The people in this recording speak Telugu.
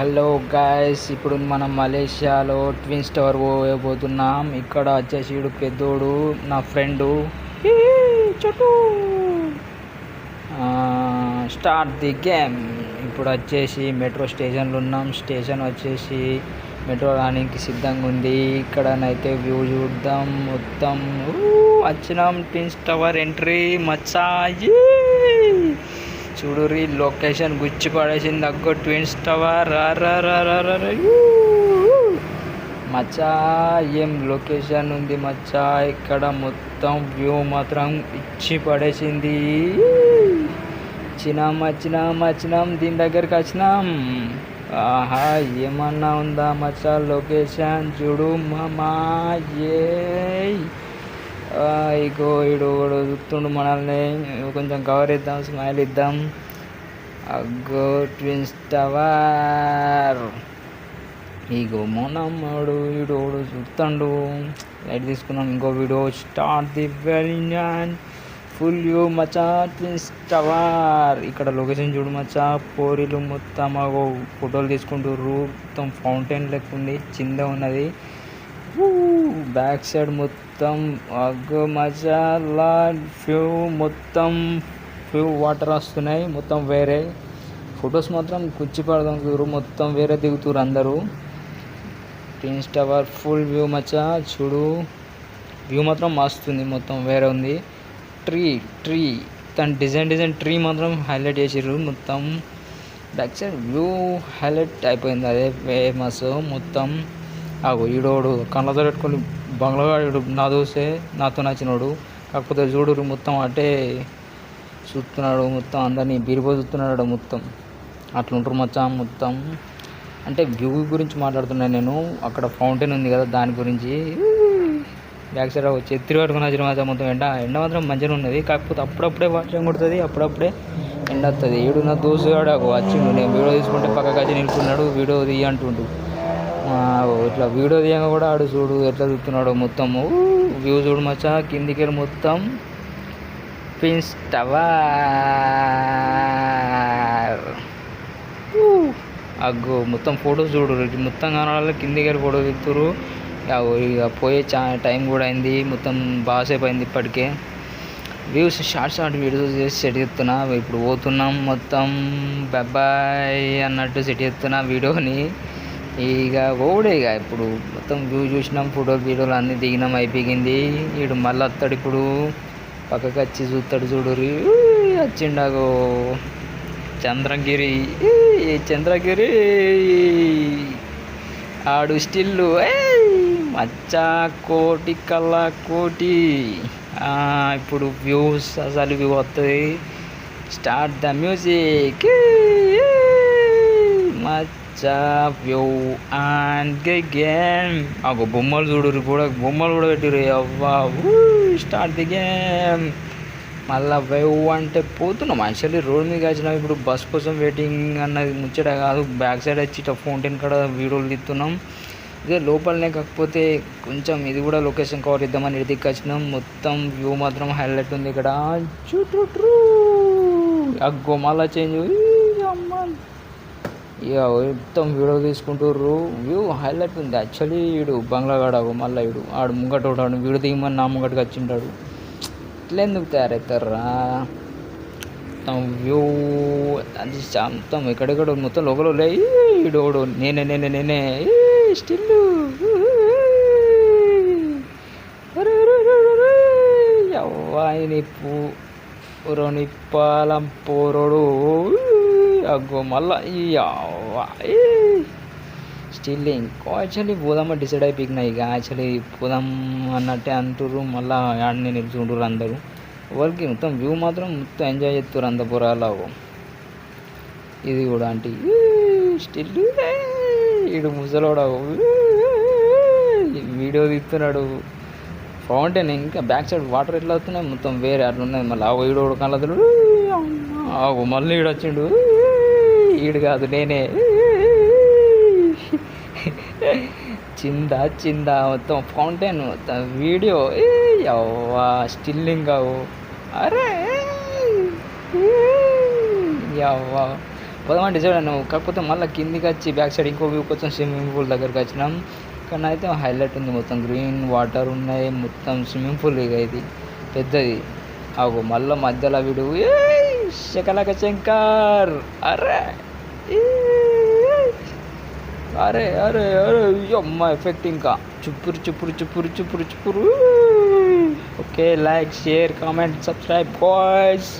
హలో గాయస్ ఇప్పుడు మనం మలేషియాలో ట్విన్స్ టవర్ పోయబోతున్నాం ఇక్కడ వచ్చేసి పెద్దోడు నా ఫ్రెండు. చుట్టూ. స్టార్ట్ ది గేమ్ ఇప్పుడు వచ్చేసి మెట్రో స్టేషన్లో ఉన్నాం. స్టేషన్ వచ్చేసి మెట్రో రానికి సిద్ధంగా ఉంది. ఇక్కడనైతే వ్యూ చూద్దాం. మొత్తం వచ్చినాం. ట్విన్స్ టవర్ ఎంట్రీ మచ్చా యే! చూడురి లొకేషన్ గుచ్చి పడేసింది. అగ్గో ట్విన్స్ టవర్. మచ్చా ఏం లొకేషన్ ఉంది మచ్చా? ఇక్కడ మొత్తం వ్యూ మాత్రం ఇచ్చి పడేసింది. వచ్చినాం వచ్చినాం వచ్చినాం దీని దగ్గరికి వచ్చినాం. ఆహా ఏమన్నా ఉందా మచ్చా లొకేషన్? చూడు మామా ఏ ఇగో ఇడు చూస్తుండు మనల్ని. కొంచెం కవర్ ఇద్దాం స్మైల్ ఇద్దాం. అగ్గో ట్విన్స్ టవర్ ఇగో మనమ్మడు వీడు ఒకడు చూస్తుండు లైట్ తీసుకున్నాం ఇంకో video start the very full you మచా twins tower ఇక్కడ లొకేషన్ చూడు మచ్చా పోరీలు మొత్తం ఫోటోలు ఫోటోలు తీసుకుంటారు మొత్తం ఫౌంటైన్ లెక్క ఉంది చింద ఉన్నది. బ్యాక్ సైడ్ మొత్తం అగ్గో మజాలా ఫ్యూ మొత్తం ఫ్యూ వాటర్ వస్తున్నాయి మొత్తం వేరే. ఫొటోస్ మాత్రం కుచ్చి పడుతున్నారు మొత్తం వేరే దిగుతురు అందరూ. టీన్స్ టవర్ ఫుల్ వ్యూ మచ్చా చూడు. వ్యూ మాత్రం మస్తుంది మొత్తం వేరే ఉంది. ట్రీ ట్రీ తన డిజైన్ డిజైన్ ట్రీ మాత్రం హైలైట్ చేసిర్రు మొత్తం. బ్యాక్ సైడ్ వ్యూ హైలైట్ అయిపోయింది అదే ఫేమస్ మొత్తం. ఆగో ఈడోడు కళ్ళతో పెట్టుకొని బంగ్లాగాడు నా దోసే నాతో నచ్చినోడు. కాకపోతే చూడు మొత్తం అటే చూస్తున్నాడు మొత్తం అందరినీ బీరిపోతున్నాడు మొత్తం. అట్లుంటారు మచ్చా మొత్తం. అంటే వ్యూ గురించి మాట్లాడుతున్నాను నేను అక్కడ ఫౌంటైన్ ఉంది కదా దాని గురించి. బ్యాక్ సైడ్ వచ్చి ఎత్తిరి పట్టుకుని మొత్తం ఎండ ఎండ మాత్రం మంచిగా ఉన్నది. కాకపోతే అప్పుడప్పుడే వర్షం కొడుతుంది అప్పుడప్పుడే ఎండ వస్తుంది ఈడు నా దోసుగాడు వచ్చిండు. నేను వీడియో తీసుకుంటే పక్కకి వచ్చి నిలుపుకున్నాడు వీడియో తీయ అంటుండు ఇట్లా వీడియో తీయంగా కూడా ఆడు చూడు ఎట్లా చూస్తున్నాడు మొత్తము వ్యూ చూడు మచ్చా కిందికి వెళ్ళి మొత్తం. పిన్స్ టవర్ అగ్గో మొత్తం ఫొటోస్ చూడు. మొత్తం కనడాలి కిందికి వెళ్ళి ఫోటో తీస్తురు ఇక పోయే చా టైం కూడా అయింది. మొత్తం బాగా సేపు అయింది ఇప్పటికే. వ్యూస్ షార్ట్ షార్ట్ వీడియోస్ చేసి సెట్ చేస్తున్నా. ఇప్పుడు పోతున్నాం మొత్తం. బాయ్ అన్నట్టు సెట్ చేస్తున్నా వీడియోని. ఇక ఓడే ఇక ఇప్పుడు మొత్తం వ్యూ చూసినాం ఫోటోలు వీడియోలు అన్నీ దిగినాం అయిపోయింది. వీడు మళ్ళీ వస్తాడు ఇప్పుడు. పక్కకి వచ్చి చూస్తాడు చూడురి వచ్చిండాగో. చంద్రగిరి. చంద్రగిరి. ఆడు స్టిల్లు. మచ్చా కోటి కల్లా కోటి. ఇప్పుడు వ్యూస్ అసలు వ్యూ వస్తుంది స్టార్ట్ ద మ్యూజిక్. మచ్చా వ్యూ అండ్ గేమ్ ఒక బొమ్మలు చూడరు కూడా బొమ్మలు కూడా పెట్టిరు అవ్వా. స్టార్ట్ ది గేమ్ మళ్ళా వేవ్ అంటే పోతున్నాం. యాక్చువల్లీ రోడ్ మీద వచ్చినాం ఇప్పుడు బస్ కోసం వెయిటింగ్ అన్నది ముచ్చట కాదు. బ్యాక్ సైడ్ వచ్చి ఇట్లా ఫౌంటైన్ కాడ వీడియోలు తీస్తున్నాం ఇదే లోపలనే కాకపోతే కొంచెం ఇది కూడా లొకేషన్ కవర్ ఇద్దామని ఇడికి వచ్చినాం. మొత్తం వ్యూ మాత్రం హైలైట్ ఉంది ఇక్కడ. చూ అగ్గో మళ్ళా చేంజ్ ఇక మొత్తం వీడియో తీసుకుంటుర్రు. వ్యూ హైలైట్ ఉంది. యాక్చువల్లీ వీడు బంగ్లాగాడు మళ్ళీ వీడు ఆడు ముంగట ఉంటాడు వీడు దిగమని నా ముంగటకు వచ్చింటాడు. ఇట్లా ఎందుకు తయారవుతారా మొత్తం వ్యూ అది మొత్తం ఎక్కడెక్కడ మొత్తం లోకలు ఈడోడు నేనే నేనే నేనే. స్టిల్ అవ్వాయిని పూరోని పాలం పోరోడు. అగ్గో మళ్ళా ఈ స్టిల్ ఇంకో యాక్చువల్లీ పోదామా డిసైడ్ అయిపోయినా ఇక. యాక్చువల్లీ పోదాం అన్నట్టే అంటుర్రు. మళ్ళీ ఆడనే నిలుచుకుంటారు అందరూ. వాళ్ళకి మొత్తం వ్యూ మాత్రం మొత్తం ఎంజాయ్ చేస్తారు అంత పొరాలు ఇది కూడా అంటే స్టిల్ ఈడు ముసలోడు. వీడియో తీస్తున్నాడు ఫౌంటైన్ ఇంకా బ్యాక్ సైడ్ వాటర్ ఎట్లా వస్తున్నాయి మొత్తం వేరే అట్లా ఉన్నది మళ్ళీ ఆ ఈడు కళ్ళదుడు మళ్ళీ ఈడు వచ్చిండు. ఈడు కాదు నేనే. చింద చింద మొత్తం ఫౌంటైన్ మొత్తం వీడియో. యవ్వా స్టిల్లింగ్ అవు అరే యవ్వా. పదమంటే చూడండి కాకపోతే మళ్ళీ కిందికి వచ్చి బ్యాక్ సైడ్ ఇంకో వ్యూ కోసం స్విమ్మింగ్ పూల్ దగ్గరికి వచ్చినాం. కానీ అయితే హైలైట్ ఉంది మొత్తం. గ్రీన్ వాటర్ ఉన్నాయి మొత్తం స్విమ్మింగ్ పూల్ ఇక ఇది. పెద్దది. అవు మళ్ళీ మధ్యలో వీడు. శకలక శంకర్. అరే. అరే అరే అరే అమ్మ ఎఫెక్ట్ ఇంకా. చుప్పురు చుప్పురు చుప్పురు చుప్పురు చుప్పురు. Okay like share comment subscribe boys